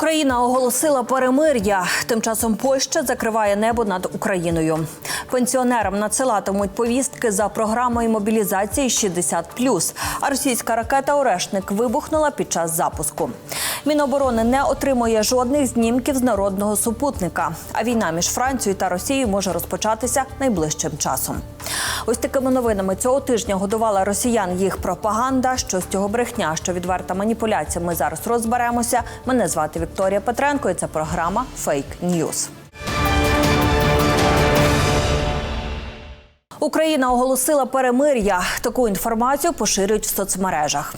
Україна оголосила перемир'я. Тим часом Польща закриває небо над Україною. Пенсіонерам надсилатимуть повістки за програмою мобілізації 60+. А російська ракета Орешник вибухнула під час запуску. Міноборони не отримує жодних знімків з народного супутника. А війна між Францією та Росією може розпочатися найближчим часом. Ось такими новинами цього тижня годувала росіян їх пропаганда. Що з цього брехня, що відверта маніпуляція. Ми зараз розберемося. Мене звати Вікторія Петренко. і Це програма Фейк Ньюз. Україна оголосила перемир'я. Таку інформацію поширюють в соцмережах.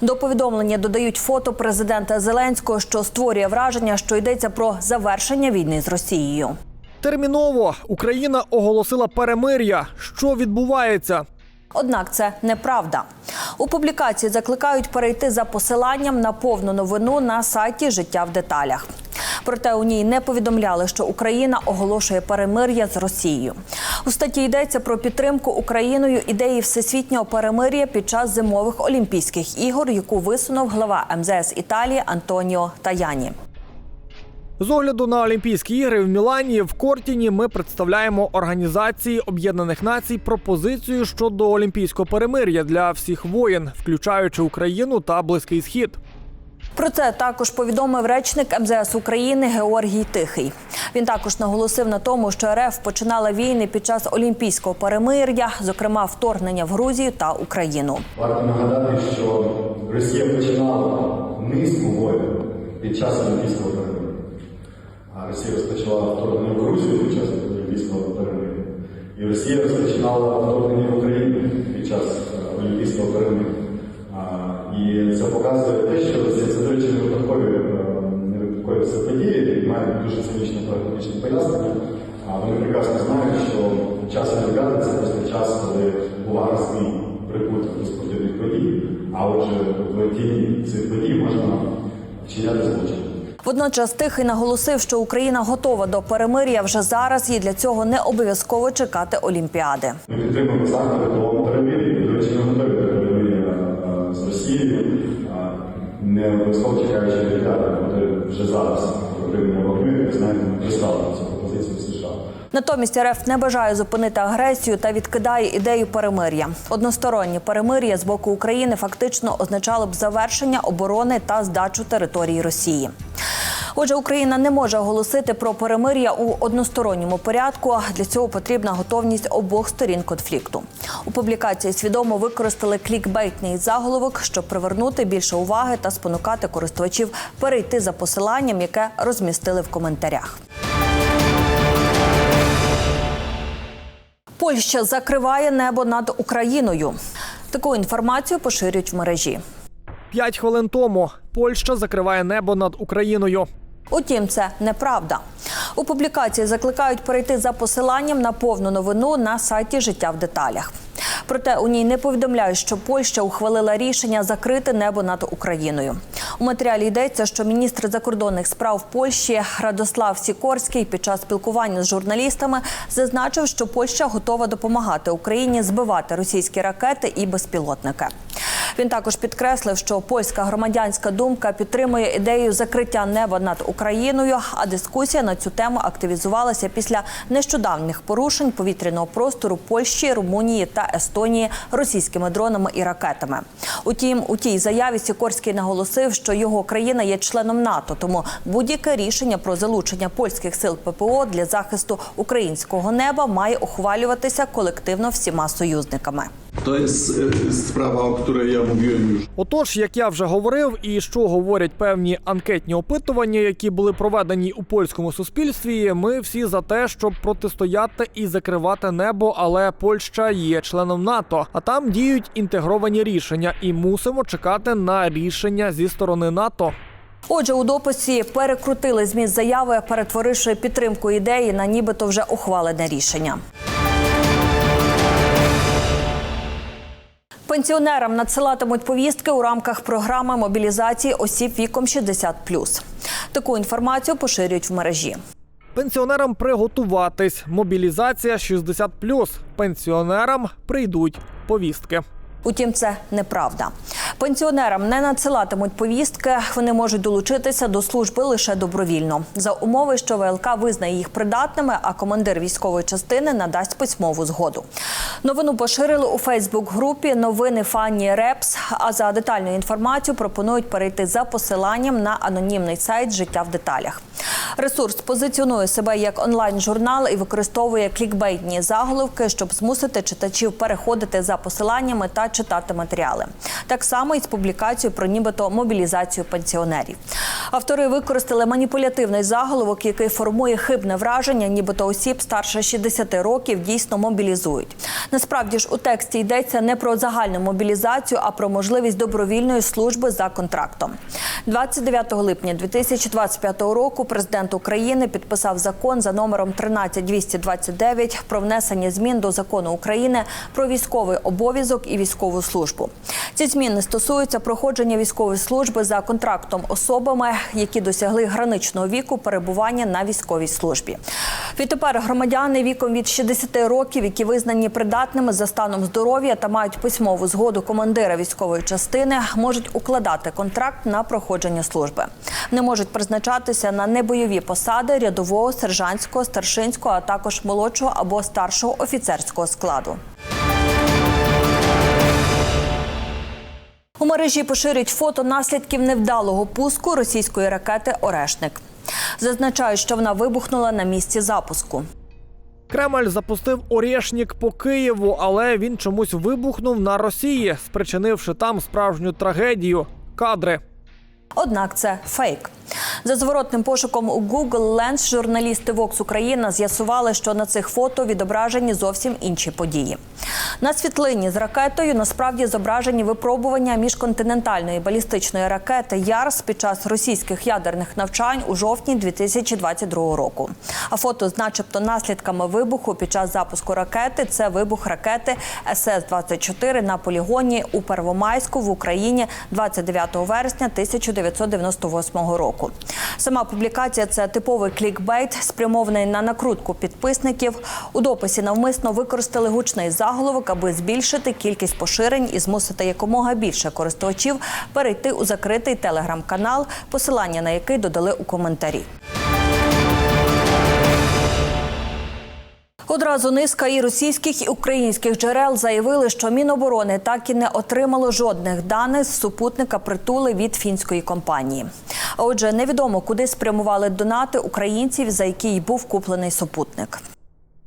До повідомлення додають фото президента Зеленського, що створює враження, що йдеться про завершення війни з Росією. Терміново Україна оголосила перемир'я. Що відбувається? Однак це неправда. У публікації закликають перейти за посиланням на повну новину на сайті Життя в деталях. Проте у ній не повідомляли, що Україна оголошує перемир'я з Росією. У статті йдеться про підтримку Україною ідеї всесвітнього перемир'я під час зимових Олімпійських ігор, яку висунув глава МЗС Італії Антоніо Таяні. З огляду на Олімпійські ігри в Мілані в Кортіні ми представляємо Організації Об'єднаних Націй пропозицію щодо олімпійського перемир'я для всіх воєн, включаючи Україну та Близький Схід. Про це також повідомив речник МЗС України Георгій Тихий. Він також наголосив на тому, що РФ починала війни під час олімпійського перемир'я, зокрема вторгнення в Грузію та Україну. Варто нагадати, що Росія починала низку воїн під час Олімпійського перемир'я. А Росія розпочала вторгнення в Грузію під час Олімпійського перемир'я. І Росія розпочинала вторгнення в Україну під час е, Олімпійського перемир'я. І це показує те, що це, це до речі, не випадкові, не випадкові це події, мають дуже цинічне прагматичне пояснення. А вони прекрасно знають, що час Олімпіади це просто час, коли увага ЗМІ прикута до спортивних подій, а отже, в тіні цих подій можна вчиняти злочин. Водночас Тихий наголосив, що Україна готова до перемир'я вже зараз, і для цього не обов'язково чекати Олімпіади. Ми підтримуємо заходи до не чекаючи Олімпіади, вони вже зараз припинення вогню, ви знаєте, ми пристали цю пропозицію США. Натомість РФ не бажає зупинити агресію та відкидає ідею перемир'я. Одностороннє перемир'я з боку України фактично означало б завершення оборони та здачу території Росії. Отже, Україна не може оголосити про перемир'я у односторонньому порядку. Для цього потрібна готовність обох сторін конфлікту. У публікації свідомо використали клікбейтний заголовок, щоб привернути більше уваги та спонукати користувачів перейти за посиланням, яке розмістили в коментарях. Польща закриває небо над Україною. Таку інформацію поширюють в мережі. П'ять хвилин тому Польща закриває небо над Україною. Утім, це неправда. У публікації закликають перейти за посиланням на повну новину на сайті Життя в деталях. Проте у ній не повідомляють, що Польща ухвалила рішення закрити небо над Україною. У матеріалі йдеться, що міністр закордонних справ Польщі Радослав Сікорський під час спілкування з журналістами зазначив, що Польща готова допомагати Україні збивати російські ракети і безпілотники. Він також підкреслив, що польська громадянська думка підтримує ідею закриття неба над Україною. А дискусія на цю тему активізувалася після нещодавніх порушень повітряного простору Польщі, Румунії та Естонії російськими дронами і ракетами. Утім, у тій заяві Сікорський наголосив, що його країна є членом НАТО, тому будь-яке рішення про залучення польських сил ППО для захисту українського неба має ухвалюватися колективно всіма союзниками. To jest sprawa, o której ja mówiłem już Отож, як я вже говорив, і що говорять певні анкетні опитування, які були проведені у польському суспільстві, ми всі за те, щоб протистояти і закривати небо, але Польща є членом НАТО, а там діють інтегровані рішення, і мусимо чекати на рішення зі сторони НАТО. Отже, у дописі перекрутили зміст заяви, перетворивши підтримку ідеї на нібито вже ухвалене рішення. Пенсіонерам надсилатимуть повістки у рамках програми мобілізації осіб віком 60+. Таку інформацію поширюють в мережі. Пенсіонерам приготуватись. Мобілізація 60+. Пенсіонерам прийдуть повістки. Утім, це неправда. Пенсіонерам не надсилатимуть повістки. Вони можуть долучитися до служби лише добровільно за умови, що ВЛК визнає їх придатними, а командир військової частини надасть письмову згоду. Новину поширили у Фейсбук-групі новини Фанні Репс. А за детальну інформацію пропонують перейти за посиланням на анонімний сайт Життя в деталях. Ресурс позиціонує себе як онлайн-журнал і використовує клікбейтні заголовки, щоб змусити читачів переходити за посиланнями та читати матеріали. Так само і з публікацією про нібито мобілізацію пенсіонерів. Автори використали маніпулятивний заголовок, який формує хибне враження, нібито осіб старше 60 років дійсно мобілізують. Насправді ж у тексті йдеться не про загальну мобілізацію, а про можливість добровільної служби за контрактом. 29 липня 2025 року президент України підписав закон за номером 13229 про внесення змін до закону України про військовий обов'язок і військову службу. Ці зміни стосуються проходження військової служби за контрактом особами, які досягли граничного віку перебування на військовій службі. Відтепер громадяни віком від 60 років, які визнані придатними за станом здоров'я та мають письмову згоду командира військової частини, можуть укладати контракт на проходження служби. Не можуть призначатися на небойові посади рядового, сержантського, старшинського, а також молодшого або старшого офіцерського складу. У мережі поширюють фото наслідків невдалого пуску російської ракети Орешник. Зазначають, що вона вибухнула на місці запуску. Кремль запустив Орєшнік по Києву, але він чомусь вибухнув на Росії, спричинивши там справжню трагедію. Кадри. Однак це фейк. За зворотним пошуком у Google Lens журналісти Vox Україна з'ясували, що на цих фото відображені зовсім інші події. На світлині з ракетою насправді зображені випробування міжконтинентальної балістичної ракети Ярс під час російських ядерних навчань у жовтні 2022 року. А фото з начебто наслідками вибуху під час запуску ракети це вибух ракети СС-24 на полігоні у Первомайську в Україні 29 вересня 1998 року. Сама публікація це типовий клікбейт, спрямований на накрутку підписників. У дописі навмисно використали гучний заголовок, аби збільшити кількість поширень і змусити якомога більше користувачів перейти у закритий телеграм-канал, посилання на який додали у коментарі. Одразу низка і російських і українських джерел заявили, що Міноборони так і не отримало жодних даних з супутника притули від фінської компанії. Отже, невідомо, куди спрямували донати українців, за які й був куплений супутник.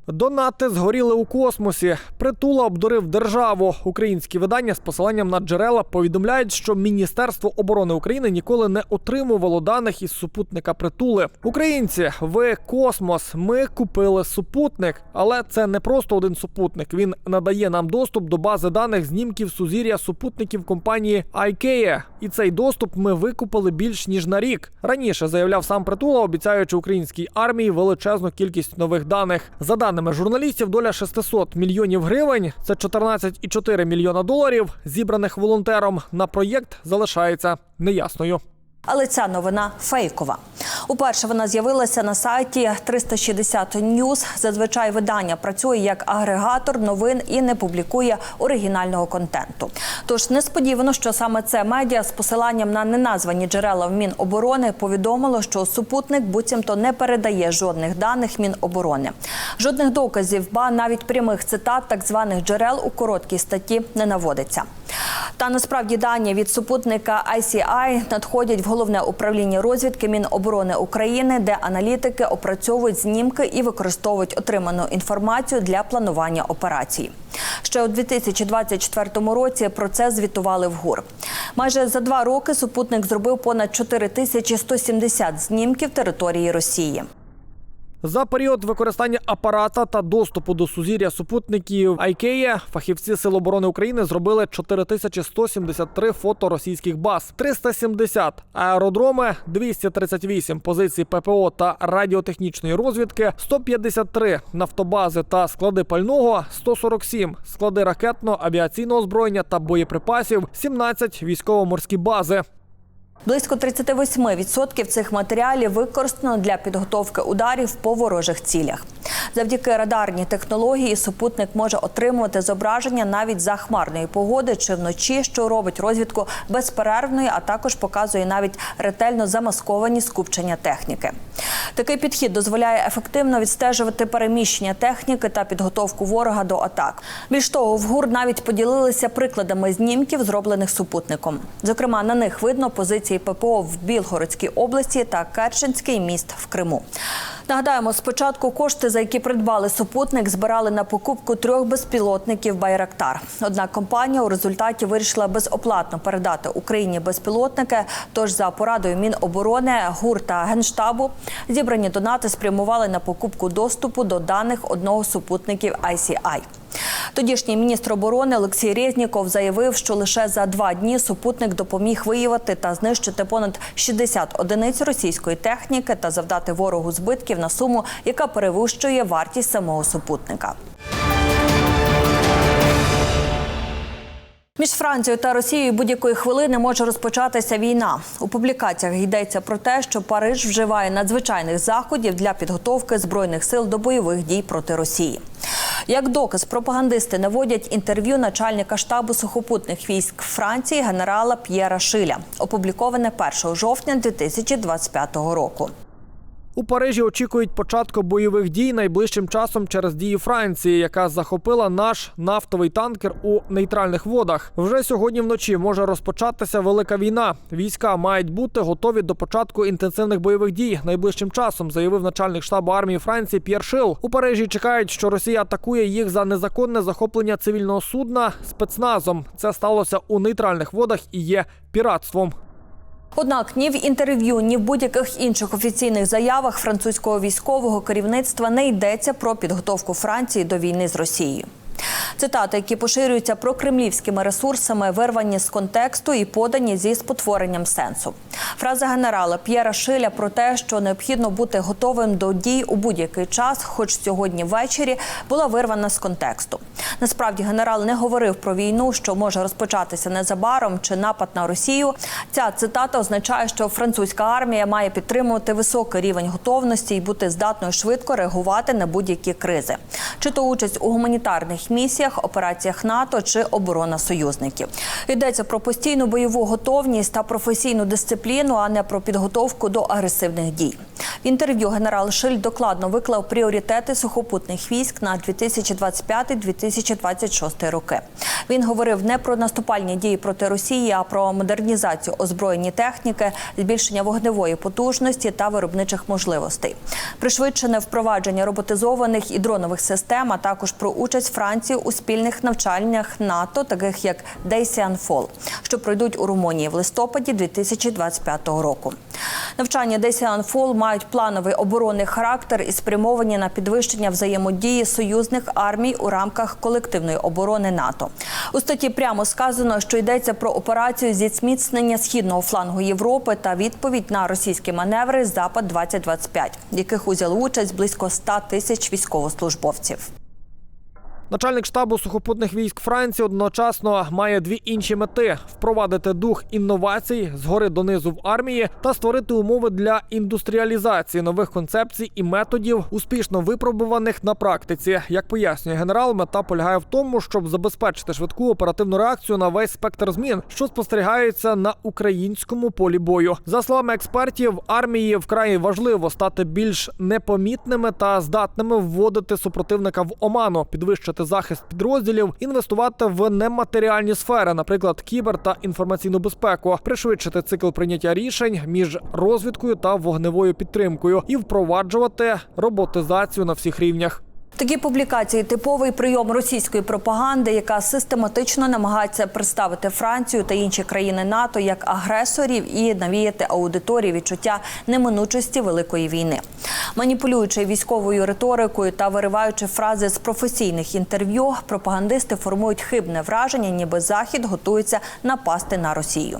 Донати згоріли у космосі. Притула обдурив державу. Українські видання з посиланням на джерела повідомляють, що Міністерство оборони України ніколи не отримувало даних із супутника притули. Українці, ви космос. Ми купили супутник, але це не просто один супутник. Він надає нам доступ до бази даних знімків сузір'я супутників компанії IKEA. І цей доступ ми викупили більш ніж на рік. Раніше заявляв сам притула, обіцяючи українській армії величезну кількість нових даних. За даними журналістів, доля 600 мільйонів гривень це 14,4 мільйона доларів, зібраних волонтером на проєкт залишається неясною. Але ця новина фейкова. Уперше вона з'явилася на сайті 360 News. Зазвичай видання працює як агрегатор новин і не публікує оригінального контенту. Тож несподівано, що саме це медіа з посиланням на неназвані джерела в Міноборони повідомило, що супутник буцімто не передає жодних даних Міноборони. Жодних доказів, ба навіть прямих цитат так званих джерел у короткій статті не наводиться. Та насправді дані від супутника ICI надходять в головне управління розвідки Міноборони України, де аналітики опрацьовують знімки і використовують отриману інформацію для планування операцій. Ще у 2024 році про це звітували в ГУР. Майже за два роки супутник зробив понад 4170 знімків території Росії. За період використання апарата та доступу до сузір'я супутників IKEA фахівці Сил оборони України зробили 4173 фото російських баз, 370 аеродроми, 238 позицій ППО та радіотехнічної розвідки, 153 нафтобази та склади пального, 147 склади ракетно-авіаційного озброєння та боєприпасів, 17 військово-морські бази. Близько 38% цих матеріалів використано для підготовки ударів по ворожих цілях. Завдяки радарній технології супутник може отримувати зображення навіть за хмарної погоди чи вночі, що робить розвідку безперервною, а також показує навіть ретельно замасковані скупчення техніки. Такий підхід дозволяє ефективно відстежувати переміщення техніки та підготовку ворога до атак. Більш того, в ГУР навіть поділилися прикладами знімків, зроблених супутником. Зокрема, на них видно позиції ППО в Білгородській області та Керченський міст в Криму. Нагадаємо, спочатку кошти, за які придбали супутник, збирали на покупку трьох безпілотників Байрактар. Однак компанія у результаті вирішила безоплатно передати Україні безпілотники. Тож за порадою Міноборони, ГУР та Генштабу зібрані донати спрямували на покупку доступу до даних одного з супутників ICI. Тодішній міністр оборони Олексій Резніков заявив, що лише за два дні супутник допоміг виявити та знищити понад 60 одиниць російської техніки та завдати ворогу збитків на суму, яка перевищує вартість самого супутника. Між Францією та Росією будь-якої хвилини може розпочатися війна. У публікаціях йдеться про те, що Париж вживає надзвичайних заходів для підготовки збройних сил до бойових дій проти Росії. Як доказ, пропагандисти наводять інтерв'ю начальника штабу сухопутних військ Франції генерала П'єра Шиля, опубліковане 1 жовтня 2025 року. У Парижі очікують початку бойових дій найближчим часом через дії Франції, яка захопила наш нафтовий танкер у нейтральних водах. Вже сьогодні вночі може розпочатися велика війна. Війська мають бути готові до початку інтенсивних бойових дій найближчим часом, заявив начальник штабу армії Франції П'єр Шил. У Парижі чекають, що Росія атакує їх за незаконне захоплення цивільного судна спецназом. Це сталося у нейтральних водах і є піратством. Однак ні в інтерв'ю, ні в будь-яких інших офіційних заявах французького військового керівництва не йдеться про підготовку Франції до війни з Росією. Цитати, які поширюються прокремлівськими ресурсами, вирвані з контексту і подані зі спотворенням сенсу. Фраза генерала П'єра Шиля про те, що необхідно бути готовим до дій у будь-який час, хоч сьогодні ввечері, була вирвана з контексту. Насправді генерал не говорив про війну, що може розпочатися незабаром чи напад на Росію. Ця цитата означає, що французька армія має підтримувати високий рівень готовності і бути здатною швидко реагувати на будь-які кризи, чи то участь у гуманітарних місіях, операціях НАТО чи оборона союзників. Йдеться про постійну бойову готовність та професійну дисципліну, а не про підготовку до агресивних дій. В інтерв'ю генерал Шиль докладно виклав пріоритети сухопутних військ на 2025-2026 роки. Він говорив не про наступальні дії проти Росії, а про модернізацію озброєння техніки, збільшення вогневої потужності та виробничих можливостей, пришвидшене впровадження роботизованих і дронових систем, а також про участь Франції у спільних навчаннях НАТО, таких як Дейсіанфол, що пройдуть у Румунії в листопаді 2025 року. Навчання Дейсіанфол мають плановий оборонний характер і спрямовані на підвищення взаємодії союзних армій у рамках колективної оборони НАТО. У статті прямо сказано, що йдеться про операцію зі зміцнення східного флангу Європи та відповідь на російські маневри Запад 2025 в яких узяли участь близько 100 тисяч військовослужбовців. Начальник штабу сухопутних військ Франції одночасно має дві інші мети: впровадити дух інновацій згори донизу в армії та створити умови для індустріалізації нових концепцій і методів, успішно випробуваних на практиці. Як пояснює генерал, мета полягає в тому, щоб забезпечити швидку оперативну реакцію на весь спектр змін, що спостерігаються на українському полі бою. За словами експертів, армії вкрай важливо стати більш непомітними та здатними вводити супротивника в оману, підвищити захист підрозділів, інвестувати в нематеріальні сфери, наприклад, кібер та інформаційну безпеку, пришвидшити цикл прийняття рішень між розвідкою та вогневою підтримкою і впроваджувати роботизацію на всіх рівнях. Такі публікації типовий прийом російської пропаганди, яка систематично намагається представити Францію та інші країни НАТО як агресорів і навіяти аудиторії відчуття неминучості великої війни, маніпулюючи військовою риторикою та вириваючи фрази з професійних інтерв'ю, пропагандисти формують хибне враження, ніби захід готується напасти на Росію.